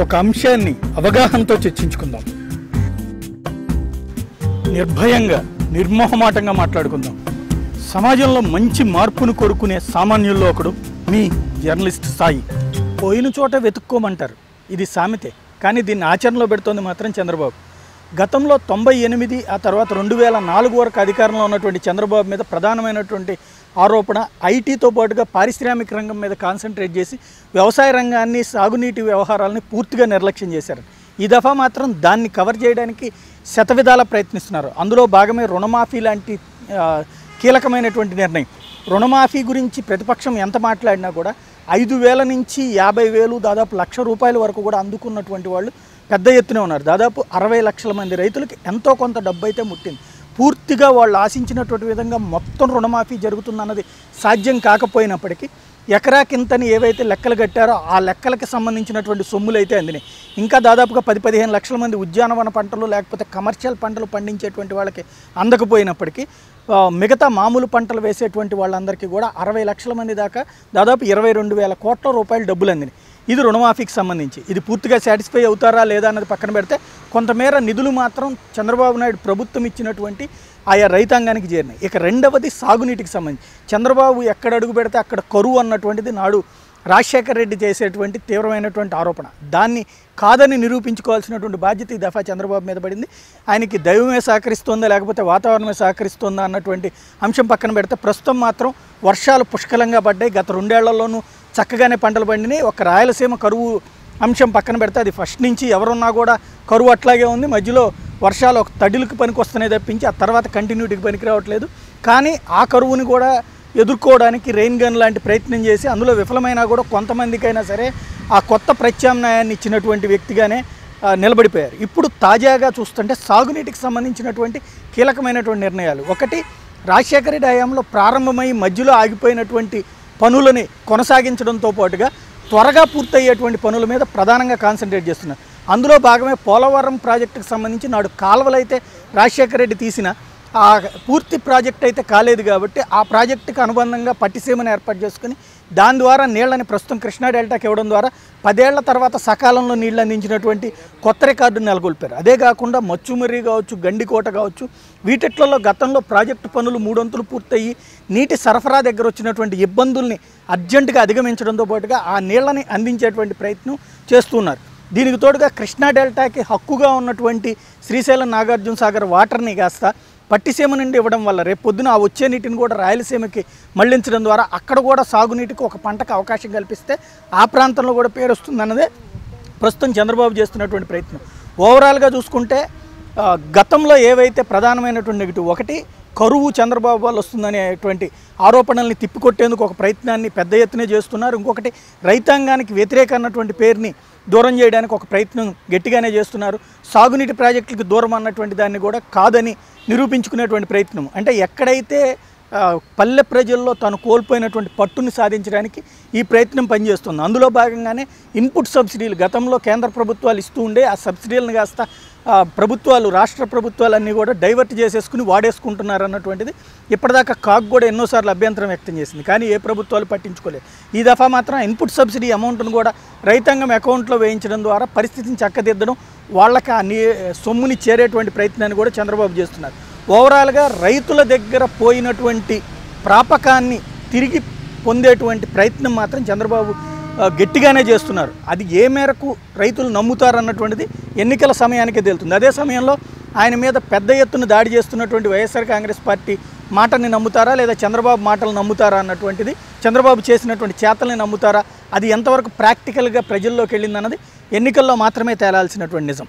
ఒక అంశాన్ని అవగాహనతో చర్చించుకుందాం. నిర్భయంగా నిర్మోహమాటంగా మాట్లాడుకుందాం. సమాజంలో మంచి మార్పును కోరుకునే సామాన్యుల్లో ఒకడు మీ జర్నలిస్ట్ సాయి. పోయిన చోట వెతుక్కోమంటారు. ఇది సామెతే. కానీ దీన్ని ఆచరణలో పెడుతోంది మాత్రం చంద్రబాబు. గతంలో తొంభై ఎనిమిది ఆ తర్వాత రెండు వేల నాలుగు వరకు అధికారంలో ఉన్నటువంటి చంద్రబాబు మీద ప్రధానమైనటువంటి ఆరోపణ ఐటీతో పాటుగా పారిశ్రామిక రంగం మీద కాన్సన్ట్రేట్ చేసి వ్యవసాయ రంగాన్ని సాగునీటి వ్యవహారాలని పూర్తిగా నిర్లక్ష్యం చేశారు. ఈ దఫా మాత్రం దాన్ని కవర్ చేయడానికి శతవిధాల ప్రయత్నిస్తున్నారు. అందులో భాగమే రుణమాఫీ లాంటి కీలకమైనటువంటి నిర్ణయం. రుణమాఫీ గురించి ప్రతిపక్షం ఎంత మాట్లాడినా కూడా ఐదు వేల నుంచి యాభై వేలు దాదాపు లక్ష రూపాయల వరకు కూడా అందుకున్నటువంటి వాళ్ళు పెద్ద ఎత్తున ఉన్నారు. దాదాపు అరవై లక్షల మంది రైతులకి ఎంతో కొంత డబ్బు అయితే ముట్టింది. పూర్తిగా వాళ్ళు ఆశించినటువంటి విధంగా మొత్తం రుణమాఫీ జరుగుతుందన్నది సాధ్యం కాకపోయినప్పటికీ ఎకరాకింతని ఏవైతే లెక్కలు కట్టారో ఆ లెక్కలకి సంబంధించినటువంటి సొమ్ములు అయితే అందినాయి. ఇంకా దాదాపుగా పది పదిహేను లక్షల మంది ఉద్యానవన పంటలు లేకపోతే కమర్షియల్ పంటలు పండించేటువంటి వాళ్ళకి అందకపోయినప్పటికీ మిగతా మామూలు పంటలు వేసేటువంటి వాళ్ళందరికీ కూడా అరవై లక్షల మంది దాకా దాదాపు ఇరవై రెండు వేల కోట్ల రూపాయల డబ్బులు అందినాయి. ఇది రుణమాఫీకి సంబంధించి. ఇది పూర్తిగా సాటిస్ఫై అవుతారా లేదా అన్నది పక్కన పెడితే కొంతమేర నిధులు మాత్రం చంద్రబాబు నాయుడు ప్రభుత్వం ఇచ్చినటువంటి ఆయా రైతాంగానికి చేరినాయి. ఇక రెండవది సాగునీటికి సంబంధించి. చంద్రబాబు ఎక్కడ అడుగు పెడితే అక్కడ కరువు అన్నటువంటిది నాడు రాజశేఖర రెడ్డి చేసేటువంటి తీవ్రమైనటువంటి ఆరోపణ. దాన్ని కాదని నిరూపించుకోవాల్సినటువంటి బాధ్యత ఈ దఫా చంద్రబాబు మీద పడింది. ఆయనకి దైవమే సహకరిస్తోందా లేకపోతే వాతావరణమే సహకరిస్తోందా అన్నటువంటి అంశం పక్కన పెడితే ప్రస్తుతం మాత్రం వర్షాలు పుష్కలంగా పడ్డాయి. గత రెండేళ్ళలోనూ చక్కగానే పంటలు పండినాయి. ఒక రాయలసీమ కరువు అంశం పక్కన పెడితే అది ఫస్ట్ నుంచి ఎవరున్నా కూడా కరువు అట్లాగే ఉంది. మధ్యలో వర్షాలు ఒక తడిలకు పనికి వస్తున్నాయి తప్పించి ఆ తర్వాత కంటిన్యూటీకి పనికి రావట్లేదు. కానీ ఆ కరువుని కూడా ఎదుర్కోవడానికి రెయిన్ గన్ లాంటి ప్రయత్నం చేసి అందులో విఫలమైనా కూడా కొంతమందికైనా సరే ఆ కొత్త ప్రత్యామ్నాయాన్ని ఇచ్చినటువంటి వ్యక్తిగానే నిలబడిపోయారు. ఇప్పుడు తాజాగా చూస్తుంటే సాగునీటికి సంబంధించినటువంటి కీలకమైనటువంటి నిర్ణయాలు. ఒకటి రాజశేఖర రెడ్డి హయాంలో ప్రారంభమై మధ్యలో ఆగిపోయినటువంటి పనులని కొనసాగించడంతో పాటుగా త్వరగా పూర్తయ్యేటువంటి పనుల మీద ప్రధానంగా కాన్సన్ట్రేట్ చేస్తున్నారు. అందులో భాగమే పోలవరం ప్రాజెక్టుకు సంబంధించి నాడు కాలువలు అయితే రాజశేఖర రెడ్డి తీసిన ఆ పూర్తి ప్రాజెక్ట్ అయితే కాలేదు కాబట్టి ఆ ప్రాజెక్టుకు అనుబంధంగా పట్టిసీమను ఏర్పాటు చేసుకుని దాని ద్వారా నీళ్ళని ప్రస్తుతం కృష్ణా డెల్టాకి ఇవ్వడం ద్వారా పదేళ్ళ తర్వాత సకాలంలో నీళ్ళు అందించినటువంటి కొత్త రికార్డు నెలకొల్పారు. అదే కాకుండా మచ్చుమర్రి కావచ్చు గండికోట కావచ్చు వీటిట్లలో గతంలో ప్రాజెక్టు పనులు మూడొంతులు పూర్తయ్యి నీటి సరఫరా దగ్గర వచ్చినటువంటి ఇబ్బందుల్ని అర్జెంటుగా అధిగమించడంతో పాటుగా ఆ నీళ్ళని అందించేటువంటి ప్రయత్నం చేస్తున్నారు. దీనికి తోడుగా కృష్ణా డెల్టాకి హక్కుగా ఉన్నటువంటి శ్రీశైలం నాగార్జున సాగర్ వాటర్ని కాస్త పట్టిసీమ నుండి ఇవ్వడం వల్ల రేపు పొద్దున ఆ వచ్చే నీటిని కూడా రాయలసీమకి మళ్ళించడం ద్వారా అక్కడ కూడా సాగునీటికి ఒక పంటకు అవకాశం కల్పిస్తే ఆ ప్రాంతంలో కూడా పేరు వస్తుందన్నదే ప్రస్తుతం చంద్రబాబు చేస్తున్నటువంటి ప్రయత్నం. ఓవరాల్గా చూసుకుంటే గతంలో ఏవైతే ప్రధానమైనటువంటి నెగిటివ్ ఒకటి కరువు చంద్రబాబు వల్ల వస్తుందనేటువంటి ఆరోపణల్ని తిప్పికొట్టేందుకు ఒక ప్రయత్నాన్ని పెద్ద ఎత్తున చేస్తున్నారు. ఇంకొకటి రైతాంగానికి వ్యతిరేక అన్నటువంటి పేరుని దూరం చేయడానికి ఒక ప్రయత్నం గట్టిగానే చేస్తున్నారు. సాగునీటి ప్రాజెక్టులకు దూరం అన్నటువంటి దాన్ని కూడా కాదని నిరూపించుకునేటువంటి ప్రయత్నం. అంటే ఎక్కడైతే పల్లె ప్రజల్లో తాను కోల్పోయినటువంటి పట్టుని సాధించడానికి ఈ ప్రయత్నం పనిచేస్తుంది. అందులో భాగంగానే ఇన్పుట్ సబ్సిడీలు గతంలో కేంద్ర ప్రభుత్వాలు ఇస్తూ ఉండే ఆ సబ్సిడీలను కాస్త ప్రభుత్వాలు రాష్ట్ర ప్రభుత్వాలన్నీ కూడా డైవర్ట్ చేసేసుకుని వాడేసుకుంటున్నారు అన్నటువంటిది ఇప్పటిదాకా కాక్ కూడా ఎన్నోసార్లు అభ్యంతరం వ్యక్తం చేసింది. కానీ ఏ ప్రభుత్వాలు పట్టించుకోలేదు ఈ దఫా మాత్రం ఇన్పుట్ సబ్సిడీ అమౌంట్ను కూడా రైతాంగం అకౌంట్లో వేయించడం ద్వారా పరిస్థితిని చక్కదిద్దడం వాళ్ళకి ఆ సొమ్ముని చేరేటువంటి ప్రయత్నాన్ని కూడా చంద్రబాబు చేస్తున్నారు. ఓవరాల్గా రైతుల దగ్గర పోయినటువంటి ప్రాపకాన్ని తిరిగి పొందేటువంటి ప్రయత్నం మాత్రం చంద్రబాబు గట్టిగానే చేస్తున్నారు. అది ఏ మేరకు రైతులు నమ్ముతారన్నటువంటిది ఎన్నికల సమయానికే తేలుతుంది. అదే సమయంలో ఆయన మీద పెద్ద ఎత్తున దాడి చేస్తున్నటువంటి వైఎస్ఆర్ కాంగ్రెస్ పార్టీ మాటని నమ్ముతారా లేదా చంద్రబాబు మాటలు నమ్ముతారా అన్నటువంటిది చంద్రబాబు చేసినటువంటి చేతల్ని నమ్ముతారా అది ఎంతవరకు ప్రాక్టికల్గా ప్రజల్లోకి వెళ్ళిందన్నది ఎన్నికల్లో మాత్రమే తేలాల్సినటువంటి నిజం.